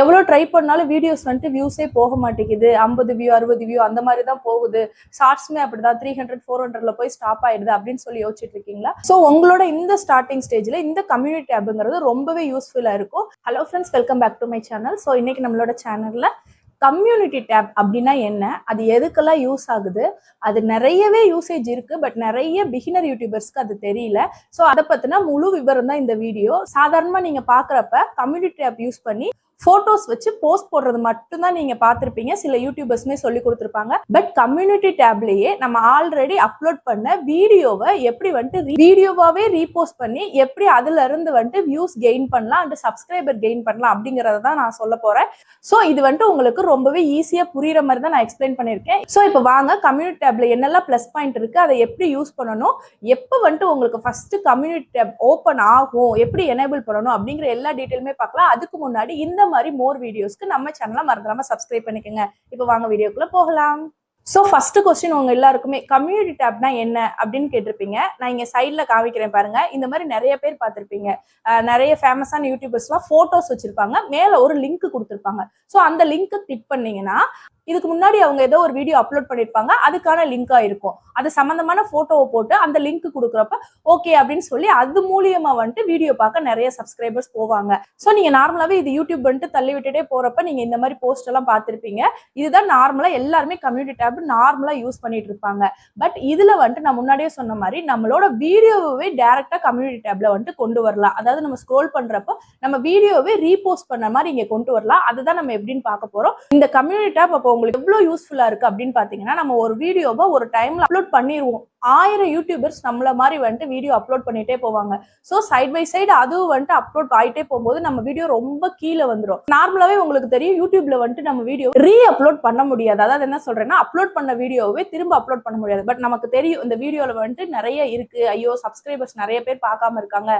எவ்வளோ ட்ரை பண்ணாலும் வீடியோஸ் வந்துட்டு வியூஸே போக மாட்டேங்குது. ஐம்பது வியூ அறுபது வியூ அந்த மாதிரி தான் போகுது ஷார்ட்ஸுமே அப்படிதான். த்ரீ ஹண்ட்ரட் ஃபோர் ஹண்ட்ரட்ல போய் ஸ்டாப் ஆயிடுது அப்படின்னு சொல்லி யோசிச்சுட்டு இருக்கீங்களா? ஸோ உங்களோட இந்த ஸ்டார்டிங் ஸ்டேஜ்ல இந்த கம்யூனிட்டி டேபுங்கிறது ரொம்பவே யூஸ்ஃபுல்லா இருக்கும். Hello friends welcome back to my channel so இன்னைக்கு நம்மளோட சேனல்ல கம்யூனிட்டி டேப் அப்படின்னா என்ன? அது எதுக்கெல்லாம் யூஸ் ஆகுது? அது நிறையவே யூசேஜ் இருக்கு பட் நிறைய பிகினர் யூடியூபர்ஸ்க்கு அது தெரியல. ஸோ அதை பத்தின முழு விவரம் தான் இந்த வீடியோ சாதாரணமா நீங்க பாக்குறப்ப கம்யூனிட்டி டேப் யூஸ் பண்ணி போட்டோஸ் வச்சு போஸ்ட் போடுறது மட்டும்தான் நீங்க பார்த்துருப்பீங்க. சில யூடியூபர்ஸ்மே சொல்லி கொடுத்துருப்பாங்க. பட் கம்யூனிட்டி டேப்லயே நம்ம ஆல்ரெடி அப்லோட் பண்ண வீடியோவை எப்படி வந்துட்டு வீடியோவாவே ரீபோஸ்ட் பண்ணி எப்படி அதுல இருந்து வந்துட்டு வியூஸ் கெயின் பண்ணலாம் அண்ட் சப்ஸ்கிரைபர் கெயின் பண்ணலாம் அப்படிங்கறத தான் நான் சொல்ல போறேன். ஸோ இது வந்துட்டு உங்களுக்கு ரொம்பவே ஈஸியா புரியுற மாதிரி தான் நான் எக்ஸ்பிளைன் பண்ணியிருக்கேன். ஸோ இப்போ வாங்க கம்யூனிட்டி டேப்ல என்னெல்லாம் ப்ளஸ் பாயிண்ட் இருக்கு அதை எப்படி யூஸ் பண்ணணும் எப்போ வந்துட்டு உங்களுக்கு ஃபர்ஸ்ட் கம்யூனிட்டி டேப் ஓப்பன் ஆகும் எப்படி எனேபிள் பண்ணணும் அப்படிங்கிற எல்லா டீட்டெயிலுமே பார்க்கலாம். அதுக்கு முன்னாடி இந்த மாதிரி மோர் வீடியோஸ்க்கு நம்ம சேனலை மறந்துடாம சப்ஸ்கிரைப் பண்ணிக்கோங்க. இப்போ வாங்க வீடியோக்குள்ள போகலாம். ஸோ ஃபர்ஸ்ட் கொஸ்டின் உங்க எல்லாருக்குமே கம்யூனிட்டி டேப்னா என்ன அப்படின்னு கேட்டிருப்பீங்க. நான் இங்க சைட்ல காமிக்கிறேன் பாருங்க. இந்த மாதிரி நிறைய பேர் பார்த்துருப்பீங்க. நிறைய ஃபேமஸான யூடியூபர்ஸ்லாம் ஃபோட்டோஸ் வச்சிருப்பாங்க. மேல ஒரு லிங்க் கொடுத்துருப்பாங்க. ஸோ அந்த லிங்க் கிளிக் பண்ணீங்கன்னா இதுக்கு முன்னாடி அவங்க ஏதோ ஒரு வீடியோ அப்லோட் பண்ணியிருப்பாங்க அதுக்கான லிங்கா இருக்கும். அது சம்பந்தமான போட்டோவை போட்டு அந்த லிங்க் கொடுக்குறப்ப ஓகே அப்படின்னு சொல்லி அது மூலியமா வந்துட்டு வீடியோ பார்க்க நிறைய சப்ஸ்கிரைபர்ஸ் போவாங்க. ஸோ நீங்க நார்மலாவே இது யூடியூப் வந்துட்டு தள்ளி விட்டுட்டே போறப்ப நீங்க இந்த மாதிரி போஸ்ட் எல்லாம் பார்த்துருப்பீங்க. இதுதான் நார்மலா எல்லாருமே கம்யூனிட்டி அப்படின்னு நார்மலா யூஸ் பண்ணிட்டு இருப்பாங்க. பட் இதுல வந்துட்டு நான் முன்னாடியே சொன்ன மாதிரி நம்மளோட வீடியோவே டேரெக்டாக கம்யூனிட்டி டேப்ல வந்துட்டு கொண்டு வரலாம். அதாவது நம்ம ஸ்க்ரோல் பண்றப்போ நம்ம வீடியோவே ரீபோஸ்ட் பண்ண மாதிரி இங்க கொண்டு வரலாம். அதுதான் நம்ம எப்படின்னு பார்க்க போறோம். இந்த கம்யூனிட்டி டேப் அப்போ உங்களுக்கு எவ்வளவு யூஸ்ஃபுல்லா இருக்கு அப்படின்னு பாத்தீங்கன்னா நம்ம ஒரு வீடியோவை ஒரு டைம்ல அப்லோட் பண்ணிடுவோம் ஆயிரம் யூடியூபர்ஸ் நம்மள மாதிரி வந்துட்டு வீடியோ அப்லோட் பண்ணிட்டே போவாங்க. ஸோ சைட் பை சைடு அதுவும் வந்துட்டு அப்லோட் ஆயிட்டே போகும்போது நம்ம வீடியோ ரொம்ப கீழே வந்துடும் நார்மலாவே உங்களுக்கு தெரியும் யூடியூப்ல வந்துட்டு நம்ம வீடியோ ரீ அப்லோட் பண்ண முடியாது. அதாவது என்ன சொல்றேன்னா அப்லோட் பண்ண வீடியோவே திரும்ப அப்லோட் பண்ண முடியாது. பட் நமக்கு தெரியும் இந்த வீடியோல வந்துட்டு நிறைய இருக்கு. ஐயோ சப்ஸ்கிரைபர்ஸ் நிறைய பேர் பார்க்காம இருக்காங்க.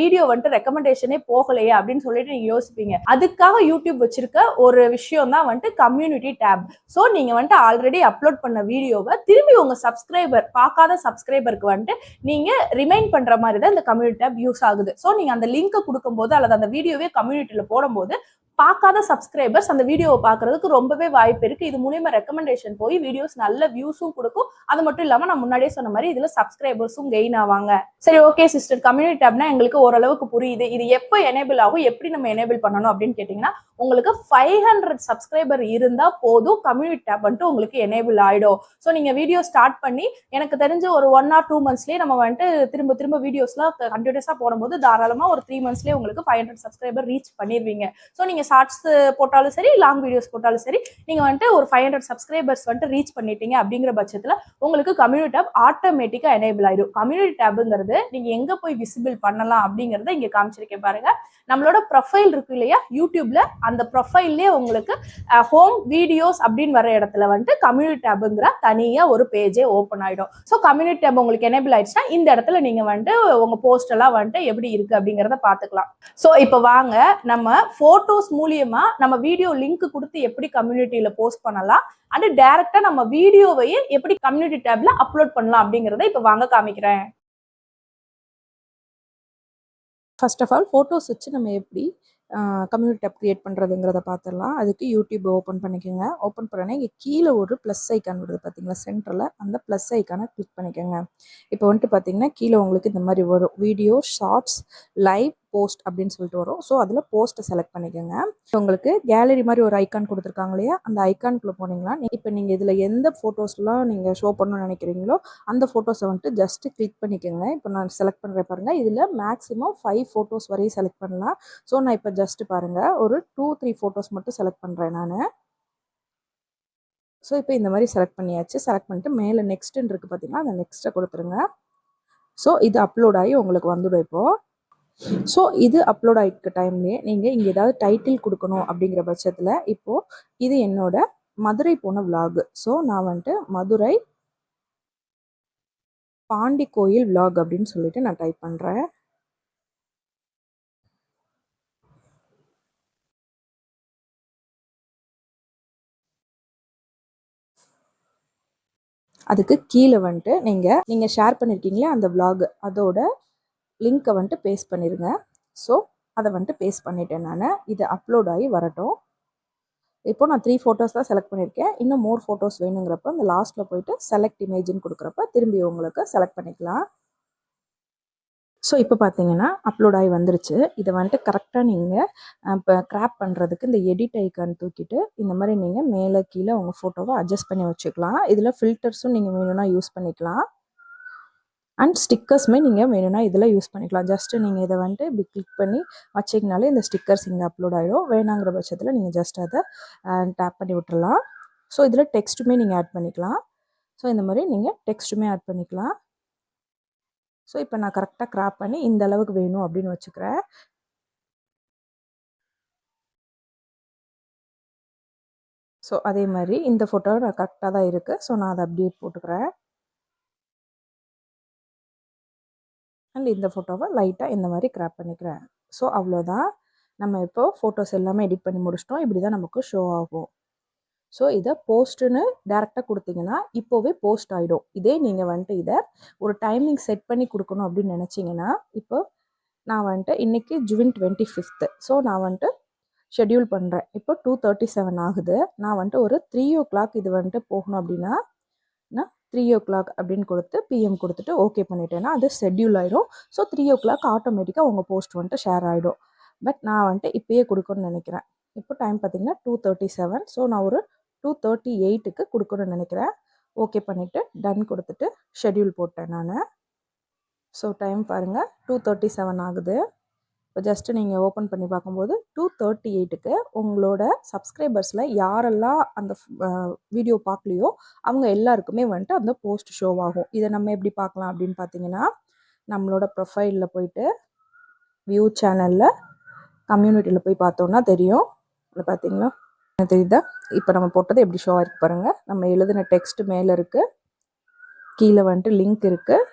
வீடியோ வந்துட்டு ரெக்கமெண்டேஷனே போகலையே அப்படின்னு சொல்லிட்டு நீங்க யோசிப்பீங்க. அதுக்காக யூடியூப் வச்சிருக்க ஒரு விஷயம் தான் வந்துட்டு கம்யூனிட்டி டேப் ஸோ நீங்க வந்துட்டு ஆல்ரெடி அப்லோட் பண்ண வீடியோவை திரும்பி உங்க சப்ஸ்கிரைபர் பார்க்காத சப்ஸ்கிரைபருக்கு வந்துட்டு நீங்க ரிமைண்ட் பண்ற மாதிரி தான் இந்த கம்யூனிட்டி டேப் யூஸ் ஆகுது. ஸோ நீங்க அந்த லிங்க்கை கொடுக்கும்போது அல்லது அந்த வீடியோவே கம்யூனிட்டியில போடும்போது பார்க்காத சப்ஸ்கிரைபர்ஸ் அந்த வீடியோவை பார்க்கறதுக்கு ரொம்பவே வாய்ப்பு இருக்கு. இது மூலியமா ரெக்கமெண்டேஷன் போய் வீடியோஸ் நல்ல வியூஸும் கொடுக்கும். அது மட்டும் இல்லாம நான் முன்னாடியே சொன்ன மாதிரி இதுல சப்ஸ்கிரைபர்ஸும் கெயின் ஆவாங்க. சரி ஓகே சிஸ்டர் கம்யூனிட்டி டேப்னா எங்களுக்கு ஓரளவுக்கு புரியுது. இது எப்போ எனேபிள் ஆகும்? எப்படி நம்ம எனேபிள் பண்ணணும் அப்படின்னு கேட்டீங்கன்னா உங்களுக்கு ஃபைவ் ஹண்ட்ரட் சப்ஸ்கிரைபர் இருந்தா போதும். கம்யூனிட்டி டேப் வந்துட்டு உங்களுக்கு எனேபிள் ஆயிடும். ஸோ நீங்க வீடியோ ஸ்டார்ட் பண்ணி எனக்கு தெரிஞ்ச ஒரு ஒன் ஆர் டூ மந்த்ஸ்லேயே நம்ம வந்துட்டு திரும்ப திரும்ப வீடியோஸ்லாம் கண்டினியூஸாக போடும்போது தாராளமாக ஒரு த்ரீ மந்த்ஸ்லேயே உங்களுக்கு ஃபைவ் ஹண்ட்ரட் சப்ஸ்கிரைபர் ரீச் பண்ணிடுவீங்க ஸோ நீங்கள் ஷார்ட்ஸ் போட்டாலும் சரி லாங் வீடியோஸ் போட்டாலும் சரி நீங்கள் வந்துட்டு ஒரு ஃபைவ் ஹண்ட்ரட் சப்ஸ்கிரைபர்ஸ் வந்துட்டு ரீச் பண்ணிட்டீங்க அப்படிங்கிற பட்சத்தில் உங்களுக்கு கம்யூனிட்டி டேப் ஆட்டோமேட்டிக்காக எனேபிள் ஆயிடும். கம்யூனிட்டி டேபுங்கிறது நீங்கள் எங்கே போய் விசிபிள் பண்ணலாம் அப்படிங்கிறத இங்கே காமிச்சிருக்கேன் பாருங்க. நம்மளோட ப்ரொஃபைல் இருக்கு இல்லையா? யூடியூப்ல அந்த ப்ரொஃபைல்லே உங்களுக்கு ஹோம் வீடியோஸ் அப்படின்னு வர இடத்துல வந்துட்டு கம்யூனிட்டி டேபுங்கிற தனியாக ஒரு பேஜே ஓப்பன் ஆயிடும். ஸோ கம்யூனிட்டி டேப் உங்களுக்கு எனேபிள் ஆயிடுச்சுன்னா இந்த இடத்துல நீங்க வந்துட்டு உங்க போஸ்ட் எல்லாம் வந்துட்டு எப்படி இருக்கு அப்படிங்கிறத பார்த்துக்கலாம். ஸோ இப்போ வாங்க நம்ம போட்டோஸ் மூலியமா நம்ம வீடியோ லிங்க் கொடுத்து எப்படி கம்யூனிட்டியில போஸ்ட் பண்ணலாம். அண்ட் டைரக்டா நம்ம வீடியோவையே எப்படி கம்யூனிட்டி டேப்ல அப்லோட் பண்ணலாம் அப்படிங்கிறத இப்போ வாங்க காமிக்கிறேன். ஃபர்ஸ்ட் ஆஃப் ஆல் ஃபோட்டோஸ் வச்சு நம்ம எப்படி கம்யூனிட்டி டேப் க்ரியேட் பண்ணுறதுங்கிறத பார்த்துடலாம். அதுக்கு யூடியூப் ஓப்பன் பண்ணிக்கோங்க. ஓப்பன் பண்ணோன்னே இங்கே கீழே ஒரு ப்ளஸ் ஐக்கான் வருது பார்த்தீங்களா? சென்டரில் அந்த ப்ளஸ் ஐக்கானை கிளிக் பண்ணிக்கோங்க. இப்போ வந்துட்டு பார்த்தீங்கன்னா கீழே உங்களுக்கு இந்த மாதிரி வரும். வீடியோ ஷார்ட்ஸ் லைவ் போஸ்ட் அப்படின்னு சொல்லிட்டு வரும். ஸோ அதில் போஸ்ட்டை செலக்ட் பண்ணிக்கோங்க. உங்களுக்கு கேலரி மாதிரி ஒரு ஐக்கான் கொடுத்துருக்காங்க இல்லையா? அந்த ஐக்கானுக்குள்ளே போனீங்கன்னா இப்போ நீங்கள் இதில் எந்த ஃபோட்டோஸ்லாம் நீங்கள் ஷோ பண்ணணும்னு நினைக்கிறீங்களோ அந்த ஃபோட்டோஸை வந்துட்டு ஜஸ்ட்டு கிளிக் பண்ணிக்கோங்க. இப்போ நான் செலக்ட் பண்ணுறேன் பாருங்கள் இதில் மேக்ஸிமம் ஃபைவ் ஃபோட்டோஸ் வரையும் செலக்ட் பண்ணலாம். ஸோ நான் இப்போ ஜஸ்ட்டு பாருங்கள் ஒரு டூ த்ரீ ஃபோட்டோஸ் மட்டும் செலக்ட் பண்ணுறேன் நான். ஸோ இப்போ இந்த மாதிரி செலக்ட் பண்ணியாச்சு. செலக்ட் பண்ணிட்டு மேலே நெக்ஸ்ட்டுன்னு இருக்குது பார்த்தீங்கன்னா அந்த நெக்ஸ்ட்டை கொடுத்துருங்க. ஸோ இது அப்லோட் ஆகி உங்களுக்கு வந்துடும் இப்போது ஸோ இது அப்லோட் ஆகிருக்க டைம்லேயே நீங்கள் இங்கே ஏதாவது டைட்டில் கொடுக்கணும் அப்படிங்கிற பட்சத்தில் இப்போது இது என்னோட மதுரை போன விலாகு ஸோ நான் வந்துட்டு மதுரை பாண்டி கோயில் விலாக் அப்படின்னு சொல்லிட்டு நான் டைப் பண்ணுறேன் அதுக்கு கீழே வந்துட்டு நீங்கள் நீங்கள் ஷேர் பண்ணியிருக்கீங்களே அந்த விலாக் அதோட லிங்க்கை வந்துட்டு பேஸ்ட் பண்ணிடுங்க ஸோ அதை வந்துட்டு பேஸ்ட் பண்ணிட்டேன் நான். இது அப்லோட் ஆகி வரட்டும். இப்போ நான் த்ரீ ஃபோட்டோஸ் தான் செலக்ட் பண்ணியிருக்கேன் இன்னும் மோர் ஃபோட்டோஸ் வேணுங்கிறப்ப அந்த லாஸ்ட்டில் போயிட்டு செலக்ட் இமேஜின்னு கொடுக்குறப்ப திரும்பி உங்களுக்கு செலக்ட் பண்ணிக்கலாம். ஸோ இப்போ பார்த்தீங்கன்னா அப்லோட் ஆகி வந்துருச்சு. இதை வந்துட்டு கரெக்டாக நீங்கள் இப்போ கிராப் பண்ணுறதுக்கு இந்த எடிட் ஐக்கான் தூக்கிட்டு இந்த மாதிரி நீங்கள் மேலே கீழே உங்கள் ஃபோட்டோவை அட்ஜஸ்ட் பண்ணி வச்சுக்கலாம். இதில் ஃபில்டர்ஸும் நீங்கள் வேணும்னா யூஸ் பண்ணிக்கலாம். அண்ட் ஸ்டிக்கர்ஸுமே நீங்கள் வேணும்னா இதில் யூஸ் பண்ணிக்கலாம். ஜஸ்ட்டு நீங்கள் இதை வந்துட்டு இப்படி கிளிக் பண்ணி வச்சிங்கனாலே இந்த ஸ்டிக்கர்ஸ் இங்கே அப்லோட் ஆகிடும் வேணாங்கிற பட்சத்தில் நீங்கள் ஜஸ்ட் அதை டேப் பண்ணி விட்டுறலாம். ஸோ இதில் டெக்ஸ்ட்டுமே நீங்கள் ஆட் பண்ணிக்கலாம். ஸோ இந்த மாதிரி நீங்கள் டெக்ஸ்ட்டுமே ஆட் பண்ணிக்கலாம். ஸோ இப்போ நான் கரெக்டாக கிராப் பண்ணி இந்த அளவுக்கு வேணும் அப்படின்னு வச்சுக்கிறேன். ஸோ அதே மாதிரி இந்த ஃபோட்டோ நான் கரெக்டாக தான் இருக்குது ஸோ நான் அதை அப்படியே போட்டுக்கிறேன். அண்ட் இந்த ஃபோட்டோவை லைட்டாக இந்த மாதிரி கிராப் பண்ணிக்கிறேன். ஸோ அவ்வளோதான். நம்ம இப்போ ஃபோட்டோஸ் எல்லாமே எடிட் பண்ணி முடிச்சிட்டோம். இப்படி தான் நமக்கு ஷோ ஆகும். ஸோ இதை போஸ்ட்டுன்னு டேரெக்டாக கொடுத்தீங்கன்னா இப்போவே போஸ்ட் ஆகிடும் இதே நீங்கள் வந்துட்டு இதை ஒரு டைமிங் செட் பண்ணி கொடுக்கணும் அப்படின்னு நினச்சிங்கன்னா இப்போ நான் வந்துட்டு இன்றைக்கி ஜூன் டுவெண்ட்டி ஃபிஃப்த்து ஸோ நான் வந்துட்டு ஷெட்யூல் பண்ணுறேன் இப்போ டூ தேர்ட்டி செவன் ஆகுது. நான் வந்துட்டு ஒரு த்ரீ ஓ கிளாக் இது வந்துட்டு போகணும் அப்படின்னா நான் த்ரீ ஓ கிளாக் அப்படின்னு கொடுத்து பிஎம் கொடுத்துட்டு ஓகே பண்ணிட்டேன்னா அது ஷெட்யூல் ஆயிடும் ஸோ த்ரீ ஓ கிளாக் ஆட்டோமேட்டிக்காக உங்கள் போஸ்ட் வந்துட்டு ஷேர் ஆகிடும் பட் நான் வந்துட்டு இப்போயே கொடுக்கணும்னு நினைக்கிறேன். இப்போ டைம் பார்த்தீங்கன்னா டூ தேர்ட்டி செவன் ஸோ நான் ஒரு டூ தேர்ட்டி எயிட்டுக்கு கொடுக்கணும்னு நினைக்கிறேன். ஓகே பண்ணிவிட்டு டன் கொடுத்துட்டு ஷெட்யூல் போட்டேன் நான். ஸோ டைம் பாருங்கள் டூ தேர்ட்டி செவன் ஆகுது. இப்போ ஜஸ்ட்டு நீங்கள் ஓப்பன் பண்ணி பார்க்கும்போது டூ தேர்ட்டி எயிட்டுக்கு உங்களோட சப்ஸ்கிரைபர்ஸில் யாரெல்லாம் அந்த வீடியோ பார்க்கலையோ அவங்க எல்லாருக்குமே வந்துட்டு அந்த போஸ்ட் ஷோ ஆகும். இதை நம்ம எப்படி பார்க்கலாம் அப்படின்னு பார்த்தீங்கன்னா நம்மளோட ப்ரொஃபைலில் போயிட்டு வியூ சேனலில் கம்யூனிட்டியில் போய் பார்த்தோன்னா தெரியும். இல்லை பார்த்தீங்களா? தெரியுதா? இப்போ நம்ம போட்டது எப்படி ஷோ ஆகிருக்கு பாருங்கள் நம்ம எழுதின டெக்ஸ்ட் மேலே இருக்குது கீழே வந்துட்டு லிங்க் இருக்குது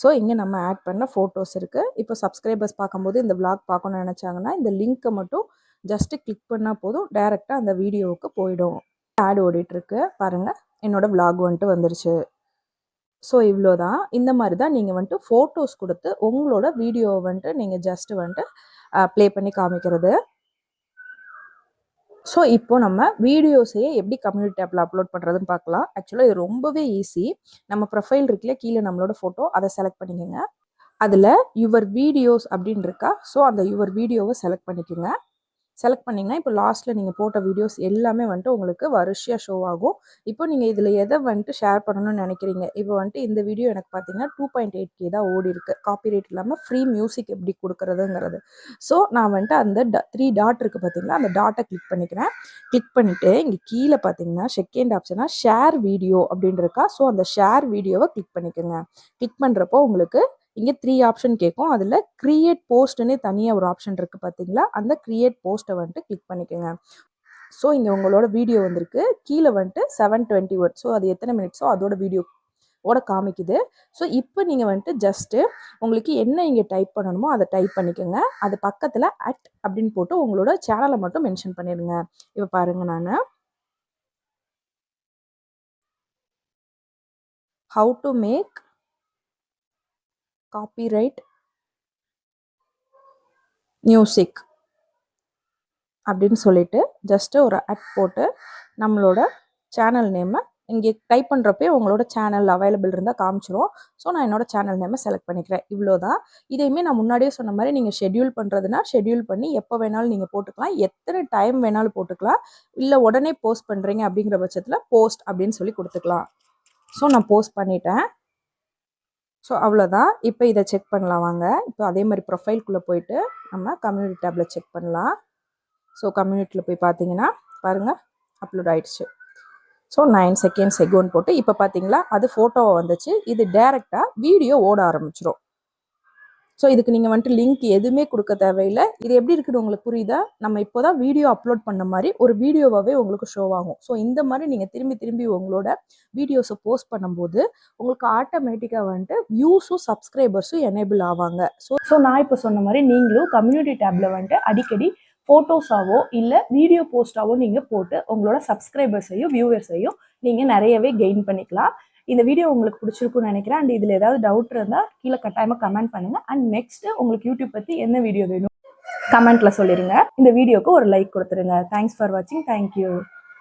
ஸோ இங்கே நம்ம ஆட் பண்ண ஃபோட்டோஸ் இருக்குது இப்போ சப்ஸ்கிரைபர்ஸ் பார்க்கும்போது இந்த விளாக் பார்க்கணும்னு நினச்சாங்கன்னா இந்த லிங்க்கை மட்டும் ஜஸ்ட்டு கிளிக் பண்ணால் போதும். டைரெக்டாக அந்த வீடியோவுக்கு போயிடும். ஆட் ஓடிட்டுருக்கு. பாருங்கள் என்னோடய விளாக் வந்துட்டு வந்துருச்சு. ஸோ இவ்வளோ தான் இந்த மாதிரி தான் நீங்கள் வந்துட்டு ஃபோட்டோஸ் கொடுத்து உங்களோட வீடியோவை வந்துட்டு நீங்கள் ஜஸ்ட்டு வந்துட்டு ப்ளே பண்ணி காமிக்கிறது. ஸோ இப்போ நம்ம வீடியோஸையே எப்படி கம்யூனிட்டி டேப்பில் அப்லோட் பண்ணுறதுன்னு பார்க்கலாம். ஆக்சுவலாக இது ரொம்பவே ஈஸி நம்ம ப்ரொஃபைல் இருக்குல்ல கீழே நம்மளோட ஃபோட்டோ அதை செலக்ட் பண்ணிக்கோங்க. அதில் யுவர் வீடியோஸ் அப்படின்னு இருக்கா? ஸோ அந்த யுவர் வீடியோவை செலக்ட் பண்ணிக்கோங்க. செலக்ட் பண்ணிங்கன்னா இப்போ லாஸ்ட்டில் நீங்கள் போட்ட வீடியோஸ் எல்லாமே வந்துட்டு உங்களுக்கு வரிசையாக ஷோ ஆகும். இப்போ நீங்கள் இதில் எதை வந்துட்டு ஷேர் பண்ணணும்னு நினைக்கிறீங்க? இப்போ வந்துட்டு இந்த வீடியோ எனக்கு பார்த்தீங்கன்னா டூ பாயிண்ட் எயிட் கே தான் ஓடி இருக்கு. காப்பி ரேட் இல்லாமல் ஃப்ரீ மியூசிக் எப்படி கொடுக்குறதுங்கிறது. ஸோ நான் வந்துட்டு அந்த த்ரீ டாட் இருக்குது பார்த்தீங்களா அந்த டாட்டை கிளிக் பண்ணிக்கிறேன். கிளிக் பண்ணிவிட்டு இங்கே கீழே பார்த்தீங்கன்னா செகண்ட் ஆப்ஷனாக ஷேர் வீடியோ அப்படின்னு இருக்கா ஸோ அந்த ஷேர் வீடியோவை கிளிக் பண்ணிக்கோங்க. கிளிக் பண்ணுறப்போ உங்களுக்கு இங்கே த்ரீ ஆப்ஷன் கேட்கும் அதில் க்ரியேட் போஸ்ட்னே தனியாக ஒரு ஆப்ஷன் இருக்குது பார்த்தீங்களா அந்த க்ரியேட் போஸ்ட்டை வந்துட்டு கிளிக் பண்ணிக்கோங்க. ஸோ இங்கே உங்களோட வீடியோ வந்திருக்கு. கீழே வந்துட்டு செவன் டுவெண்ட்டி ஒன் ஸோ அது எத்தனை மினிட்ஸோ அதோட வீடியோ ஓட காமிக்குது. ஸோ இப்போ நீங்கள் வந்துட்டு ஜஸ்ட்டு உங்களுக்கு என்ன இங்கே டைப் பண்ணணுமோ அதை டைப் பண்ணிக்கோங்க. அது பக்கத்தில் அட் அப்படின்னு போட்டு உங்களோட சேனலை மட்டும் மென்ஷன் பண்ணிடுங்க. இப்போ பாருங்கள் நான். How to make copyright music அப்படின்னு சொல்லிட்டு ஜஸ்ட்டு ஒரு அட் போட்டு நம்மளோட சேனல் நேமை இங்கே டைப் பண்ணுறப்பே உங்களோட சேனல் அவைலபிள் இருந்தால் காமிச்சிரும். ஸோ நான் என்னோடய சேனல் நேமை செலக்ட் பண்ணிக்கிறேன். இவ்வளோ தான் இதையுமே நான் முன்னாடியே சொன்ன மாதிரி நீங்கள் ஷெட்யூல் பண்ணுறதுனா ஷெட்யூல் பண்ணி எப்போ வேணாலும் நீங்கள் போட்டுக்கலாம். எத்தனை டைம் வேணாலும் போட்டுக்கலாம். இல்லை உடனே போஸ்ட் பண்ணுறீங்க அப்படிங்கிற பட்சத்தில் போஸ்ட் அப்படின்னு சொல்லி கொடுத்துக்கலாம். ஸோ நான் போஸ்ட் பண்ணிட்டேன். ஸோ அவ்வளோதான் இப்போ இதை செக் பண்ணலாம் வாங்க. இப்போ அதே மாதிரி ப்ரொஃபைல்குள்ளே போயிட்டு நம்ம கம்யூனிட்டி டேப்பில் செக் பண்ணலாம். ஸோ கம்யூனிட்டியில் போய் பார்த்தீங்கன்னா பாருங்கள் அப்லோட் ஆயிடுச்சு. ஸோ நைன் செகண்ட்ஸ் எகோன்னு போட்டு இப்போ பார்த்தீங்களா அது ஃபோட்டோவை வந்துச்சு. இது டேரெக்டாக வீடியோ ஓட ஆரம்பிச்சிடும் ஸோ இதுக்கு நீங்கள் வந்துட்டு லிங்க் எதுவுமே கொடுக்க தேவையில்லை. இது எப்படி இருக்குது உங்களுக்கு புரியுதா? நம்ம இப்போ தான் வீடியோ அப்லோட் பண்ண மாதிரி ஒரு வீடியோவாகவே உங்களுக்கு ஷோ ஆகும். ஸோ இந்த மாதிரி நீங்கள் திரும்பி திரும்பி உங்களோட வீடியோஸை போஸ்ட் பண்ணும்போது உங்களுக்கு ஆட்டோமேட்டிக்காக வந்துட்டு வியூஸும் சப்ஸ்கிரைபர்ஸும் எனேபிள் ஆவாங்க. ஸோ ஸோ நான் இப்போ சொன்ன மாதிரி நீங்களும் கம்யூனிட்டி டேப்பில் வந்துட்டு அடிக்கடி ஃபோட்டோஸாவோ இல்லை வீடியோ போஸ்டாவோ நீங்கள் போட்டு உங்களோட சப்ஸ்கிரைபர்ஸையும் வியூவர்ஸையும் நீங்கள் நிறையவே கெயின் பண்ணிக்கலாம். இந்த வீடியோ உங்களுக்கு பிடிச்சிருக்கும்னு நினைக்கிறேன். அண்ட் இதில் ஏதாவது டவுட் இருந்தால் கீழே கட்டாயமாக கமெண்ட் பண்ணுங்கள் அண்ட் நெக்ஸ்ட் உங்களுக்கு யூடியூப் பற்றி என்ன வீடியோ வேணும்? கமெண்ட்ல சொல்லிருங்க. இந்த வீடியோக்கு ஒரு லைக் கொடுத்துருங்க. தேங்க்ஸ் ஃபார் வாட்சிங் தேங்க்யூ